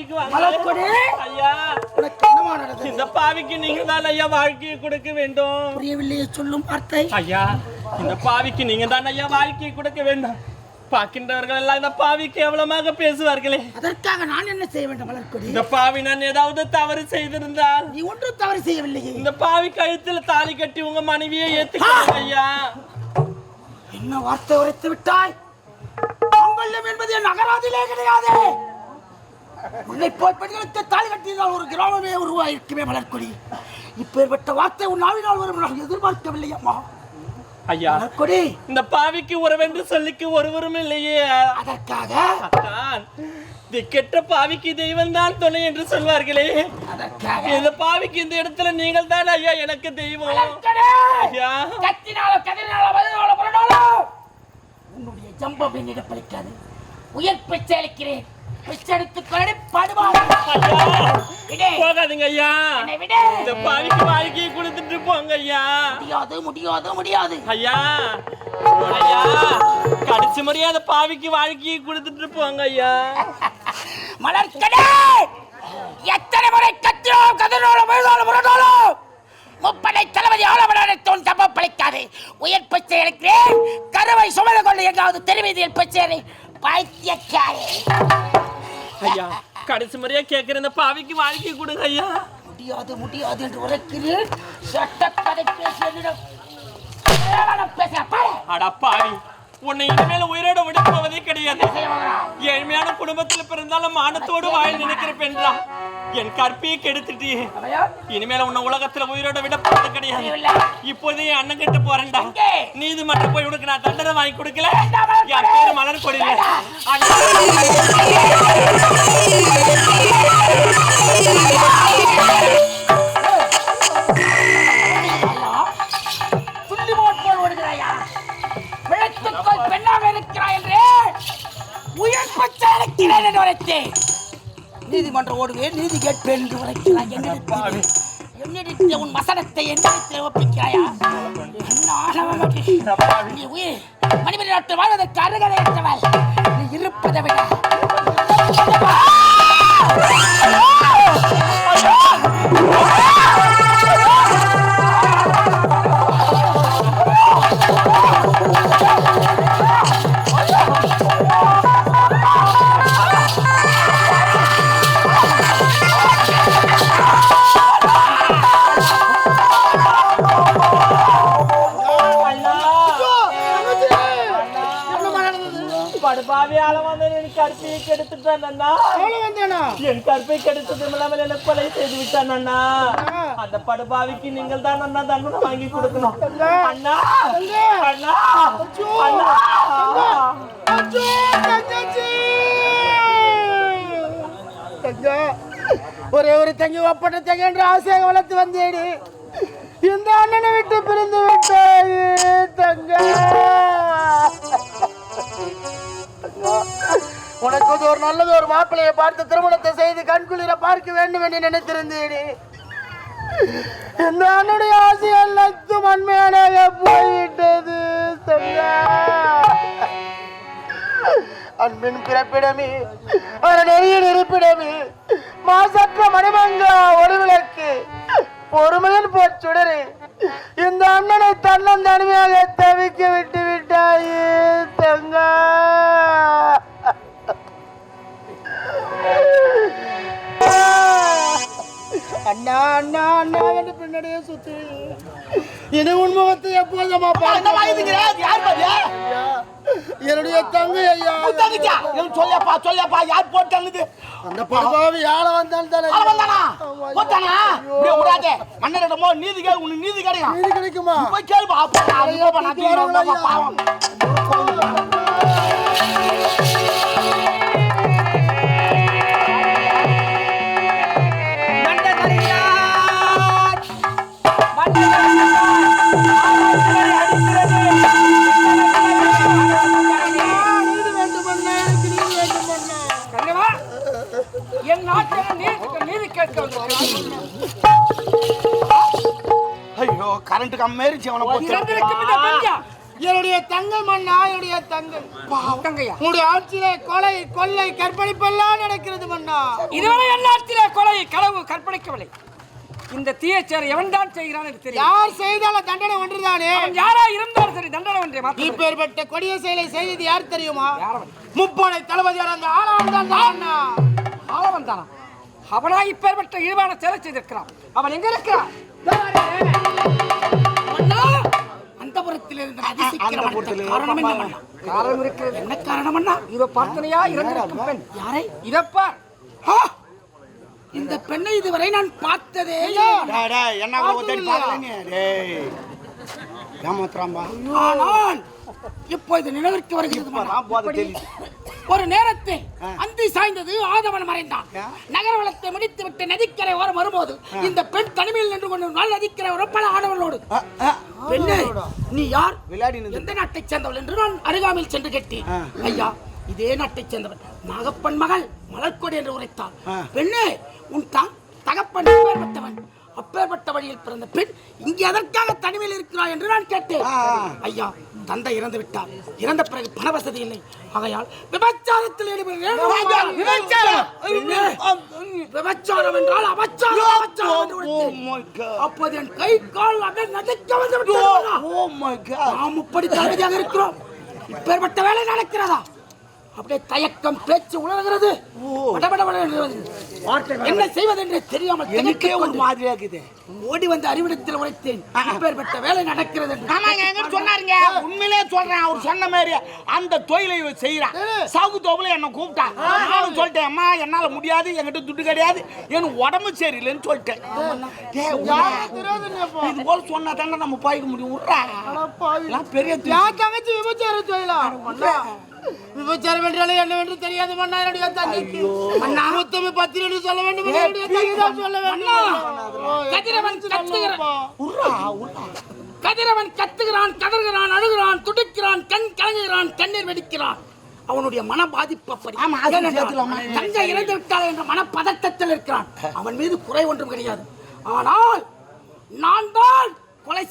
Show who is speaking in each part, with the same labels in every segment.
Speaker 1: மன்னிச்சுக்கு வாங்க
Speaker 2: மலர்கொடி?
Speaker 1: ஐயா.
Speaker 2: உனக்கு என்னமா நடந்தது?
Speaker 1: இந்த பாவிக்கு நீங்க தான் ஐயா வாழ்க்கையை கொடுக்க வேண்டும்.
Speaker 2: புரியவில்லையே சொல்லும் வார்த்தை.
Speaker 1: ஐயா இந்த பாவிக்கு நீங்க தான் ஐயா வாழ்க்கையை கொடுக்க வேண்டும். பார்க்கின்றவர்கள் எல்லாம் இந்த பாவி கேவலமாக பேசுவார்களே.
Speaker 2: அதற்காக நான் என்ன செய்ய வேண்டும் மலர்கொடி?
Speaker 1: இந்த பாவி நான் ஏதாவது தவறு செய்திருந்தால்?
Speaker 2: நீ ஒன்றும் தவறு செய்யவில்லையே.
Speaker 1: இந்த பாவி கழுத்துல தாலி கட்டி உங்க மனைவியை ஏத்துக்கணும் ஐயா.
Speaker 2: என்ன வார்த்தை உரைத்து விட்டாய்? மாங்கல்யம் என்பது என் நகராதிலே கிடையாது. உன்னை போய் பெண்களுக்கு தாலி கட்டியதால் ஒரு கிராமமே உருவாயிருக்குமே மலர்கொடி. இப்பேற்பட்ட வார்த்தை உன் நாவினால் வரும் நான் எதிர்பார்க்கவில்லை அம்மா.
Speaker 1: ஐயா
Speaker 2: மலர்கொடி.
Speaker 1: இந்த பாவிக்கு உறவென்று சொல்லிக்கு ஒருவரும் இல்லையே.
Speaker 2: அதற்காக?
Speaker 1: இந்த கெட்ட பாவிக்கு தெய்வம் தான் துணை என்று சொல்வார்களே.
Speaker 2: அதற்காக?
Speaker 1: இந்த பாவிக்கு இந்த இடத்துல நீங்கள் தான் ஐயா எனக்கு தெய்வம்.
Speaker 2: மலர்கொடி!
Speaker 1: ஐயா.
Speaker 2: கத்தினாலோ கதிரினாலோ வயதினாலோ புரண்டாலோ உன்னுடைய ஜம்பம் என்னிடம் பலிக்காது. உயர் பிச்சை அளிக்கிறேன். பிச்சை எடுத்துக் கொள்ளடி படுவாங்க
Speaker 1: போகாதீங்க ஐயா இந்த பாவிக்கு வாழ்க்கையை கொடுத்துட்டு போங்க ஐயா.
Speaker 2: முடியாது முடியாது முடியாது.
Speaker 1: ஐயா ஐயா கடைசி முறையா அந்த பாவிக்கு வாழ்க்கையை கொடுத்துட்டு போங்க ஐயா.
Speaker 2: மலர்கடே எத்தனை முறை கத்தினாலும் கதிரினாலும் வயதாலும் புரண்டாலும் முப்படை தளபதி ஆளவனத்தோன் ஜம்பம் பலிக்காது உயர் பிச்சை அளிக்கிறேன் கருவை சுமந்து கொண்டு எங்காவது தெருவீதியில் பிச்சை பைத்தியக்காரே.
Speaker 1: ஐயா கடைசி முறையா கேட்கிற இந்த பாவிக்கு வாழ்க்கையை கொடுங்க ஐயா
Speaker 2: முடியாது முடியாது என்று உரைக்கிறேன் சட்டக்கதை பேசி என்னிடம் கேவலம் பேசுற பாரு
Speaker 1: அட பாவி உன்னை இனிமேல உயிரோட விட போவதே கிடையாது. ஏழ்மையான குடும்பத்துல பிறந்தாலும் மானத்தோடு வாழ நினைக்கிற பெண்றா என் கற்பியை கெடுத்துட்டு இனிமேல உன்னை உலகத்துல உயிரோட விட போறது கிடையாது. இப்போதே என் அண்ணன் கிட்ட போறேன்டா.
Speaker 2: எங்கே?
Speaker 1: நீதிமன்றம் போய் உனக்கு நான் தண்டனை வாங்கி கொடுக்கல. என் பேரு மலர் கொடியில
Speaker 2: உயிர் என்று உரைத்தேன். நீதிமன்றம் ஓடுவேன் நீதி கேட்பேன் என்று உரைக்கிறாய் என்னிடத்தில் என்னிடத்தில் உன் மசனத்தை என்னிடத்தில் ஒப்பிக்கிறாயா? நீ உயிர். நாட்டு வாழ்வதற்கு அருகதையற்றவள் நீ இருப்பதை விட.
Speaker 1: அண்ணா. என் கற்பை கெடுத்தது இல்லாமல் என்ன கொலை செய்து விட்டான் அண்ணா. அந்த படுபாவிக்கு நீங்கள் தான் அண்ணா தண்டனை வாங்கி கொடுக்கணும். அண்ணா. அண்ணா. அண்ணா.
Speaker 2: ஒரே ஒரு தங்கி ஒப்பட்ட தங்க என்று ஆசையாக வளர்த்து வந்தேடி இந்த அண்ணனை விட்டு பிரிந்து விட்டாய் தங்க. உனக்கு வந்து ஒரு நல்லது ஒரு மாப்பிள்ளையை பார்த்து திருமணத்தை செய்து கண்குளிர பார்க்க வேண்டும் என்று நினைத்திருந்தேடி இந்த அண்ணனுடைய ஆசை அனைத்தும் அண்மையான போய்விட்டது அன்பின் பிறப்பிடமே ஒரு அறநெறியின் இருப்பிடமே மாசற்ற மணிமங்கா ஒளிவிளக்கு பொறுமையின் போச்சுடரு. இந்த அண்ணனை தன்னந்தனிமையாக தவிக்க விட்டு விட்டாயே தங்கா அண்ணா அண்ணா அண்ணா என்று பின்னாடியே சுத்து. இனி உன் முகத்தை எப்போதமா என்னுடைய தங்கை ஐயா.
Speaker 3: சொல்லியப்பா சொல்லியப்பா யார் போட்டாங்க
Speaker 2: அந்த படுபாவி யாழ வந்தால் தானே.
Speaker 3: வந்தானா? போட்டானா? இப்படியே விடாதே. மன்னரிடமோ நீதி கேள் உனக்கு நீதி கிடைக்கும்
Speaker 2: நீதி கிடைக்குமா?
Speaker 3: போய் கேள்வி அப்பா பாவம். ஐயோ கரண்ட் கம்மேறிச்சு அவனை என்னுடைய தங்கை மன்னா என்னுடைய தங்கை.
Speaker 4: தங்கையா?
Speaker 3: உங்களுடைய ஆட்சியிலே கொலை கொள்ளை கற்பழிப்பெல்லாம் நடக்கிறது மன்னா.
Speaker 4: இதுவரை எல்லாத்திலே கொலை களவு கற்பழிக்கவில்லை. இந்த தீயச்சேர் எவன் தான் செய்கிறான் தெரியும்.
Speaker 3: யார் செய்தாலும் தண்டனை ஒன்றுதானே?
Speaker 4: யாரா இருந்தாலும் சரி தண்டனை ஒன்றே மாத்திரம்.
Speaker 3: இப்பேற்பட்ட கொடிய செயலை செய்தது யார் தெரியுமா?
Speaker 4: யாரவன்
Speaker 3: முப்படை தளபதியார் அந்த ஆளாம் தான்? அண்ணா
Speaker 4: ஆளவன் தானா? அவனா இப்பேற்பட்ட இழிவான சேலை செய்திருக்கிறான். அவன் எங்க இருக்கிறான்?
Speaker 2: காரணம்
Speaker 4: இருக்கிறது.
Speaker 2: என்ன காரணம் அண்ணா?
Speaker 4: இதோ பார்த்தனையா இறந்திருக்கும் பெண்.
Speaker 2: யாரை?
Speaker 4: இதப்பார்!
Speaker 2: இந்த பெண்ணை இதுவரை நான் பார்த்ததே
Speaker 3: ஏமாத்துறாம்பா
Speaker 2: ஆனால் இப்பொழுது நினைவிற்கு வருகிறது. ஒரு நேரத்தில் அந்தி சாய்ந்தது ஆதவன் மறைந்தான். நகர வளத்தை முடித்துவிட்டு நதிக்கரை ஓரம் வரும்போது இந்த பெண் தனிமையில் நின்று கொண்டு நாள் நதிக்கரை ஓரம் பல ஆடவர்களோடு. பெண்ணே நீ யார்? எந்த நாட்டைச் சேர்ந்தவள் என்று நான் அருகாமையில் சென்று கேட்டேன். ஐயா இதே நாட்டைச் சேர்ந்தவன் நாகப்பன் மகள் மலர்கொடி என்று உரைத்தாள். பெண்ணே உன் தான் தகப்பன் அப்பேற்பட்டவன் அப்பேற்பட்ட வழியில் பிறந்த பெண் இங்கே எதற்காக தனிமையில் இருக்கிறாய் என்று நான் கேட்டேன். ஐயா தந்தை இறந்து விட்டார். இறந்த பிறகு பண வசதி இல்லை. ஆகையால் விபச்சாரத்தில் விபச்சாரம். என்றால் அபச்சாரம். அப்போது என் கை கால் அப்படியே நடுக்க வந்து விட்டது. நாம் இப்படி தகுதியாக இருக்கிறோம். இப்பேற்பட்ட வேலை நடக்கிறதா? அப்படியே தயக்கம் பேச்சு உணர்கிறது. என்ன செய்வது என்று தெரியாமல் எனக்கே ஒரு மாதிரியா இருக்குது ஓடி வந்து அறிவிடத்தில் உரைத்தேன் இப்பேற்பட்ட வேலை நடக்கிறது.
Speaker 3: ஆமாங்க எங்க சொன்னாருங்க உண்மையிலே சொல்றேன் அவர் சொன்ன மாதிரி அந்த தொழிலை செய்யறான் சவுக்கு தோப்புல என்ன கூப்பிட்டான் நானும் சொல்லிட்டேன் அம்மா என்னால முடியாது என்கிட்ட துட்டு கிடையாது எனக்கு உடம்பு சரியில்லைன்னு சொல்லிட்டேன் இது போல சொன்னா தானே நம்ம பாய்க்க முடியும் விட்றா பெரிய
Speaker 5: தங்கச்சி செய்யலாம் மன்னா, விபச்சாரம் என்றாலே என்னவென்று தெரியாது மன்னா என்னுடைய தங்கைக்கு. மன்னா முத்தமை பத்திரி என்று சொல்ல வேண்டும் சொல்ல வேண்டும்.
Speaker 2: கதிரவன் கத்துகிறான் கதிரவன் கத்துகிறான் கதறுகிறான் அழுகிறான் துடிக்கிறான் கண் கலங்குகிறான் கண்ணீர் வெடிக்கிறான். அவனுடைய மன பாதிப்பு அப்படி தங்கை இறந்து விட்டாள் என்ற மன பதட்டத்தில் இருக்கிறான். அவன் மீது குறை ஒன்றும் கிடையாது. ஆனால் நான் தான்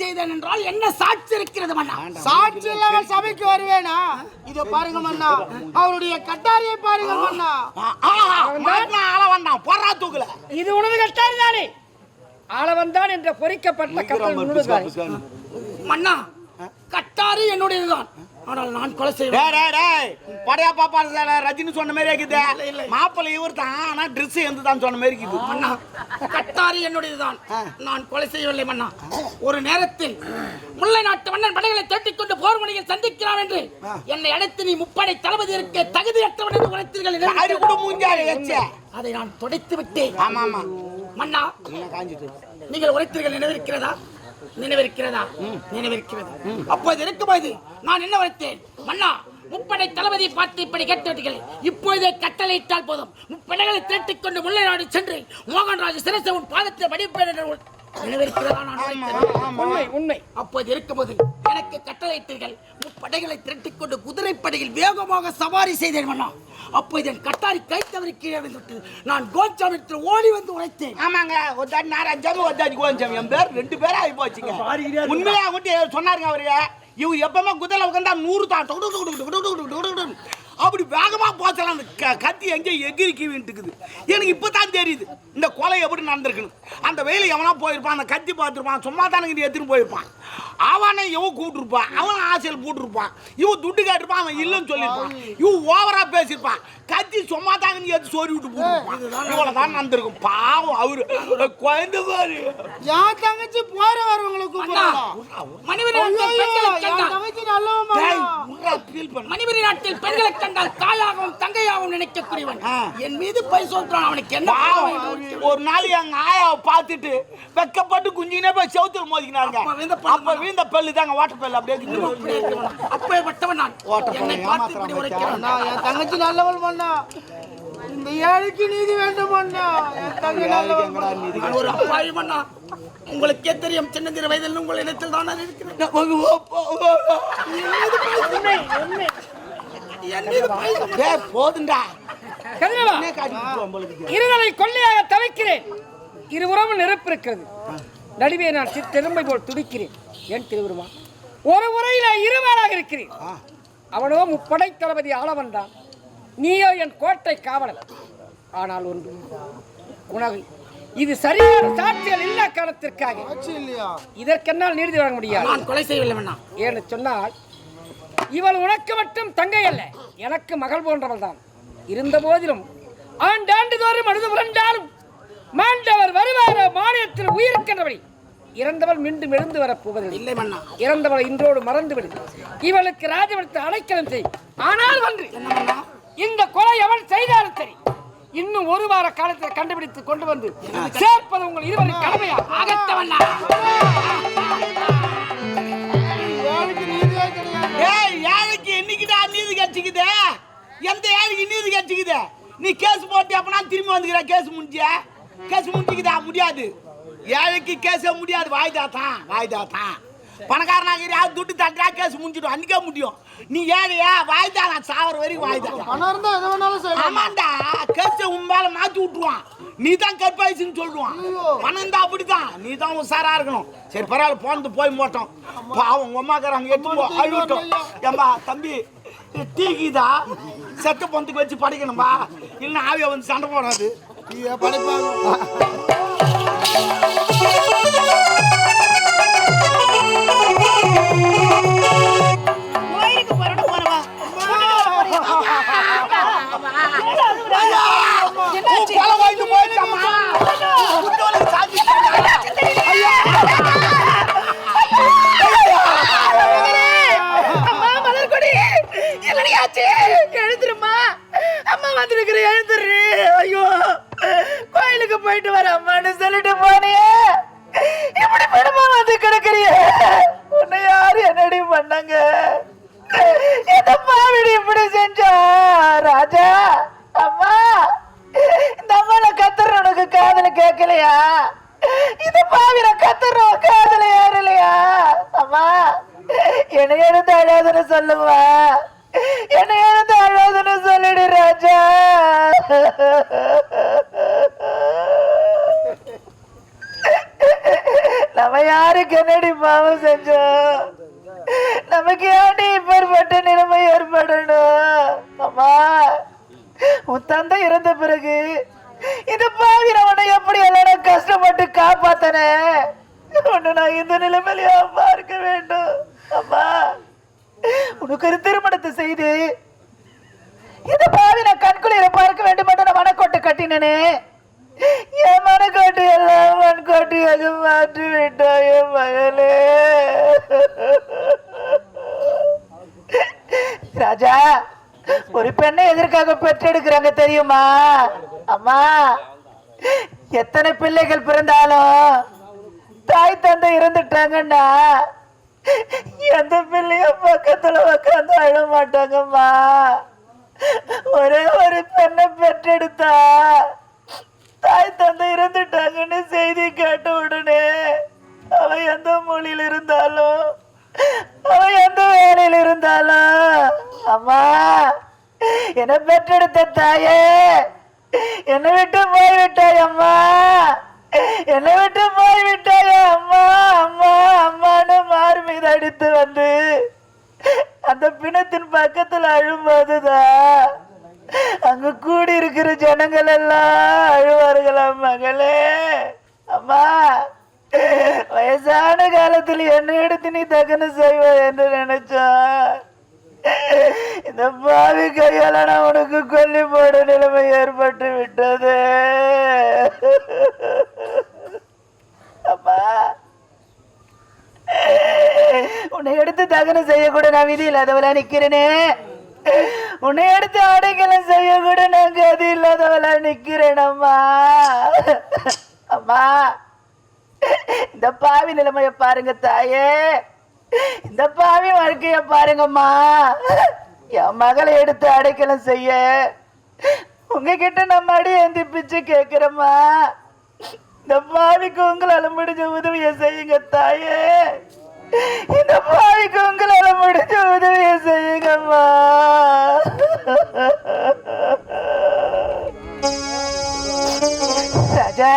Speaker 2: செய்தேன் என்றால் என்ன சாட்சி இருக்கிறது மன்னா?
Speaker 5: சாட்சி இல்லாமல் சபைக்கு வருவேனா? இதோ பாருங்க மன்னா அவருடைய கட்டாரியை பாருங்க மன்னா.
Speaker 3: ஆள வேண்டாம் போறா தூக்கல.
Speaker 4: இது உனது கட்டாரி தானே? ஆளவன் தான் என்ற பொறிக்கப்பட்ட உனதுதானே
Speaker 2: மன்னா கட்டாரி என்னுடையதுதான். ஆனால் நான் கொலை செய்வேன்
Speaker 3: டேய் டேய் டேய் படையா பாப்பா ரஜினி சொன்ன மாதிரி இருக்குது. மாப்பிள்ளை இவர் தான் ஆனா ட்ரெஸ் எந்த தான் சொன்ன மாதிரி இருக்குது.
Speaker 2: மன்னா கட்டாரி என்னுடையதுதான். நான் கொலை செய்யவில்லை மன்னா. ஒரு நேரத்தில் முல்லை நாட்டு மன்னன் படைகளை திரட்டிக் கொண்டு போர் முனையில் சந்திக்கிறான் என்று என்னை அழைத்து நீ முப்படை தளபதி இருக்க தகுதியற்றவன் என்று உரைத்தீர்கள்
Speaker 3: அது கூட மூஞ்சாரு
Speaker 2: அதை நான் துடைத்து விட்டேன்.
Speaker 3: ஆமா ஆமா
Speaker 2: மன்னா நீங்கள் உரைத்தீர்கள் நினைவிருக்கிறதா? நினைவிருக்கிறதா? நினைவிருக்கிறது? அப்போது இருக்கும்போது நான் என்ன வைத்தேன் மன்னா முப்படை தளபதியை பார்த்து இப்படி கேட்டுவிட்டீர்கள். இப்பொழுதே கட்டளையிட்டால் போதும். முப்படைகளை திரட்டிக் கொண்டு முல்லை நாடு சென்று மோகன்ராஜ் சிரசை உன் பாதத்தில் வடிப்பேன் அப்போது இருக்கும்போது எனக்கு கட்டளையிட்டீர்கள். முப்படைகளை திரட்டிக் கொண்டு குதிரைப்படையில் வேகமாக சவாரி செய்தேன் மன்னா அப்போது என் கட்டாரி கைத்தவறி கீழே விட்டு நான் கோச்சாமிட்டு ஓடி வந்து உரைத்தேன்.
Speaker 3: ஆமாங்க ஒரு தாடி நாராஜாமி ஒரு தாடி என் பேர் ரெண்டு பேரும் ஆகி போச்சுங்க. உண்மையா அவங்ககிட்ட சொன்னாருங்க அவரு. இவன் எப்பவுமே குதிரையில் உட்காந்தா நூறு தான் அப்படி வேகமாக போச்சலாம் அந்த க- கத்தி எங்கே எகிரி கீவின்ட்டுக்குது எனக்கு இப்போ தான் தெரியுது இந்த கொலை எப்படி நடந்திருக்குன்னு அந்த வெயில் எவனா போயிருப்பான் அந்த கத்தி பார்த்துருப்பான் சும்மா தானே இங்கே எடுத்துன்னு போயிருப்பான் அவனை இவன் கூப்பிட்டுருப்பான் அவன் ஆசையில் போட்டிருப்பான் இவன் துட்டு கேட்டிருப்பான் அவன் இல்லைன்னு சொல்லியிருப்பான் இவன் ஓவராக பேசியிருப்பான் கத்தி சும்மா தாங்க நீ எடுத்து சோறி விட்டு போட்டுருப்பான் இவ்வளோ தான் நடந்திருக்கும் பாவம் அவரு குழந்தை பாரு
Speaker 5: யார் தங்கச்சி போற வரவங்களை
Speaker 2: மணிவரி நாட்டில் பெண்களை கண்டால். தாயாகவும் நினைக்கக்கூடியவன். என் மீது பை சொல்றான் அவனுக்கு என்ன.
Speaker 3: ஒரு நாள் எங்க ஆயாவை பார்த்துட்டு வெக்கப்பட்டு குஞ்சினே போய் செவுத்துல மோதிக்கினாங்க
Speaker 2: அப்ப பல்லு
Speaker 3: அப்ப வீந்த பல்லு தாங்க ஓட்ட பல்லு அப்படியே
Speaker 2: இருக்கிறவன். அப்பேற்பட்டவன் நான். உரைக்கிறான்.
Speaker 5: அண்ணா, என் தங்கச்சி நல்லவள் மன்னா இந்த ஏழைக்கு நீதி வேண்டும் அண்ணா. என் தங்கை நல்லவள்
Speaker 2: ஒரு அப்பாவி மன்னா உங்களுக்கே தெரியும் சின்னஞ்சிறு வயதில் உங்கள் இடத்தில் தான் நான் இருக்கிறேன் என் மீது பை சுமத்தி-
Speaker 3: டேய், போதும்டா
Speaker 4: கதிரவா
Speaker 3: என்ன காட்டிட்டு போ, உங்களுக்கு.
Speaker 4: இருதலை கொள்ளையாக தவிக்கிறேன். இருபுறமும் நெருப்பு இருக்கிறது நடுவே நான் திரும்பை போல் துடிக்கிறேன். ஏன் திருவுருமா? ஒரு முறையில இருவராக இருக்கிறேன். அவனோ முப்படை தளபதி ஆளவன் தான். நீயோ என் கோட்டை காவலன். ஆனால் ஒன்று உனக்கு இது சரியான சாட்சிகள் இல்லா காரணத்திற்காக.
Speaker 5: இல்லையா?
Speaker 4: இதற்கென்னால் நீதி வழங்க முடியாது.
Speaker 2: நான் கொலை செய்யவில்லை
Speaker 4: ஏன்னு சொன்னால் இவள் உனக்கு மட்டும் தங்கை அல்ல எனக்கு மகள் போன்றவள் தான் இருந்த போதிலும் ஆண்டாண்டு தோறும் அழுது புரண்டாலும் மாண்டவர் வருவார மானியத்தில் உயிருக்கின்றபடி. இறந்தவள் மீண்டும் எழுந்து வரப் போவதில்லை.
Speaker 2: இல்லை மன்னா.
Speaker 4: இறந்தவளை இன்றோடு மறந்து விடு இவளுக்கு ராஜபடத்தை அடைக்கலம் செய். ஆனால் ஒன்று இந்த கொலை அவள் செய்தாலும் சரி. இன்னும் ஒரு வார காலத்தில் கண்டுபிடித்து கொண்டு வந்து சேர்ப்பது உங்கள் இருவரின் கடமையா?
Speaker 2: அகத்தவண்ணா
Speaker 3: எந்த ஏழைக்கு நீதி கிடைச்சிக்குது நீ கேஸ் போட்டு அப்பனா திரும்பி வந்துக்கிற கேஸ் முடிஞ்சியா கேஸ் முடிஞ்சுக்குதா? முடியாது. ஏழைக்கு கேஸே முடியாது. வாய்தா தான் வாய்தா தான் பணக்காரனாக யார் துட்டு தட்டுறா கேஸ் முடிஞ்சிடும். அன்னைக்கே முடியும். நீ ஏழையா? வாய்தா நான் சாவர வரைக்கும் வாய்தா
Speaker 5: பணம் இருந்தா எது வேணாலும்
Speaker 3: ஆமாண்டா கேஸை உன் மேல மாத்தி விட்டுருவான். நீ தான் கற்பாயிச்சுன்னு சொல்லுவான். பணம் இருந்தா அப்படிதான் நீ தான் உஷாரா இருக்கணும். சரி பரவாயில்ல போனது போய் போட்டோம் பாவம் உங்க அம்மாக்காரங்க எடுத்து அழுவிட்டோம். ஏம்பா தம்பி டீக்குதா செத்த பொந்துக்கு வச்சு படிக்கணும்பா இல்லைன்னா ஆவிய வந்து சண்டை போடாது.
Speaker 5: நீ படிப்பாங்க.
Speaker 3: கொலை வாங்கிட்டு போயிடுச்சாம்மா.
Speaker 5: காதல கேட்கலையா? இந்த பாவிர கத்துறோம் காதல யாரு இல்லையா அம்மா என்னை எழுந்து அழாதுன்னு சொல்லுவா என்னை எழுந்து அழாதுன்னு சொல்லிடு ராஜா. நம்ம யாருக்கு என்னடி பாவம் செஞ்சோம்? நமக்கு ஏன்டி இப்பேற்பட்ட நிலைமை ஏற்படணும்? அம்மா உன் தந்தை இறந்த பிறகு இந்த பாவிர உன்னை எப்படி எல்லாரும் கஷ்டப்பட்டு காப்பாத்தனே? ஒண்ணு நான் இந்த நிலைமையில அம்மா இருக்க வேண்டும். அம்மா உனக்கு ஒரு திருமணத்தை செய்து இந்த பாவி நான் கண்குளிர பார்க்க வேண்டும் என்று நான் மனக்கோட்டை கட்டினேனே. என் மனக்கோட்டை எல்லாம் மண்கோட்டையாக மாற்றி விட்டாய் என் மகளே. ராஜா ஒரு பெண்ணை எதற்காக பெற்றெடுக்கிறாங்க தெரியுமா? அம்மா எத்தனை பிள்ளைகள் பிறந்தாலும் தாய் தந்தை இறந்துட்டாங்கன்னா எந்த பிள்ளையும் பக்கத்துல உட்காந்து அழ மாட்டாங்கம்மா. ஒரே ஒரு பெண்ணை பெற்றெடுத்தா தாய் தந்தை இறந்துட்டாங்கன்னு செய்தி கேட்ட உடனே அவ எந்த மொழியில் இருந்தாலும் அவ எந்த வேலையில் இருந்தாலும் அம்மா என்னை பெற்றெடுத்த தாயே. என்னை விட்டு போய்விட்டாய் அம்மா. என்னை விட்டு போய்விட்டாய் அம்மா அம்மா அம்மான்னு மாறு மீது அடித்து வந்து அந்த பிணத்தின் பக்கத்தில் அழும்போதுதான் அங்க கூடி இருக்கிற ஜனங்கள் எல்லாம் அழுவார்களா மகளே? அம்மா வயசான காலத்தில் என்ன எடுத்து நீ தகனம் செய்வ என்று நினைச்சா இந்த பாவி கையால நான் உனக்கு கொல்லி போட நிலைமை ஏற்பட்டு விட்டது. அப்பா. உன்னை எடுத்து தகனம் செய்ய கூட நான் விதி இல்லாதவளா நிக்கிறேனே. உன்னை எடுத்து அடைக்கலம் செய்ய கூட நான் கதி இல்லாதவளா நிக்கிறேன் அம்மா. அம்மா. இந்த பாவி நிலைமைய பாருங்க தாயே. இந்த பாவி வாழ்க்கைய பாருங்கம்மா. என் மகளை எடுத்து அடைக்கலம் செய்ய. உங்ககிட்ட நம்ம அடி ஏந்தி பிச்சு கேக்குறேம்மா. இந்த பாவிக்கு உங்களால முடிஞ்ச உதவியை செய்யுங்க தாயே. இந்த பாவிக்கு உங்களால முடிஞ்ச உதவியை செய்யுங்கம்மா. ராஜா.